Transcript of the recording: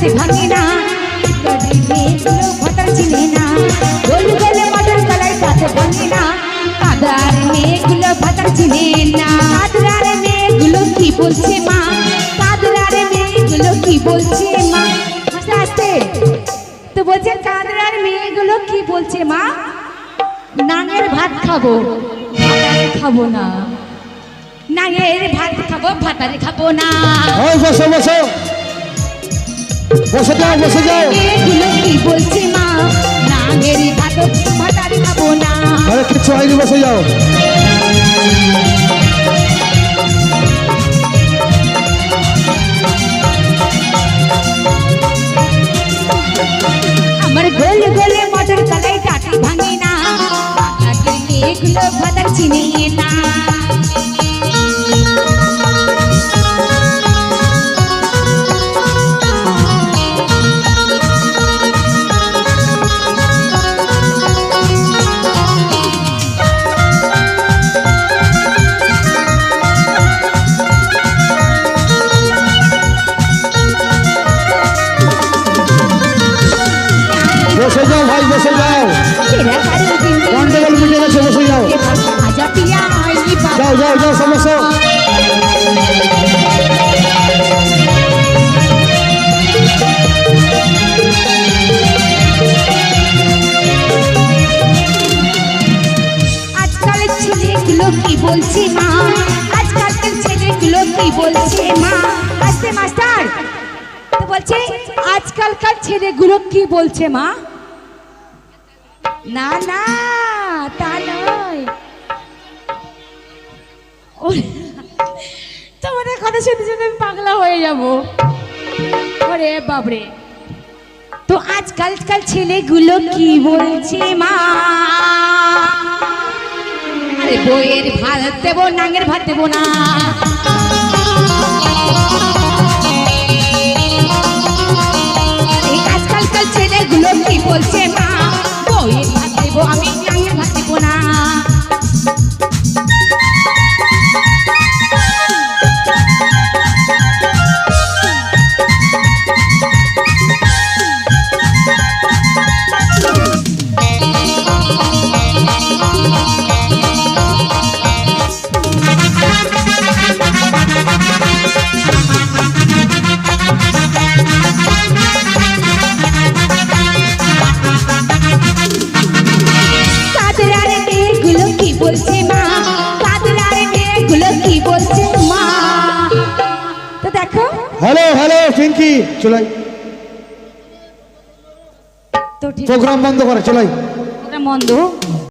से घनीना गड़ी में लो फटर चिनेना गोल गोल मटर कलाई साथ बनीना কাদার মেঘগুলো ভাতা চিনে না। কাদরার মেঘগুলো কি বলছে মা? কাদরার মেঘগুলো কি বলছে মা? হাসতে হাসতে তো বলছে, কাদরার মেয়েগুলো কি বলছে মা? নাঙের ভাত খাব। খাব না। নাঙের ভাত খাব, ভাতারে খাব না। বসো বসো। বসে যাও বসে যাও। মেয়েগুলো কি বলছে মা নাঙের ভাত ভাতারে খাব না। আরে কিচ্ছু হয়নি বসে যাও। আমার গোল গোলে মটর কলাই টাটি ভাঙে না। কাকের মেয়েগুলো ভাতার চিনে না। গন্ডগোল মিটে গেছে বসে যাও। ভাজা পিয়া আইনি যাও যাও যাও সমস্যা আজকালের ছেলেগুলো কি বলছে মা? আজকালকার ছেলেগুলো কি বলছে মা? আসতে মাস্টার তো বলছে আজকালকার ছেলেগুলো কি বলছে মা? না না, তা নয়। তোমাদের কথা শুনতে শুনতে আমি পাগলা হয়ে যাব। ওরে বাবরে তো আজকালকার ছেলেগুলো কি বলছে মা? আরে বইয়ের ভাত দেবো, নাঙের ভাত দেবো না। হ্যালো হ্যালো পিঙ্কি চলাই। প্রোগ্রাম বন্ধ করে চলাই। বন্ধ।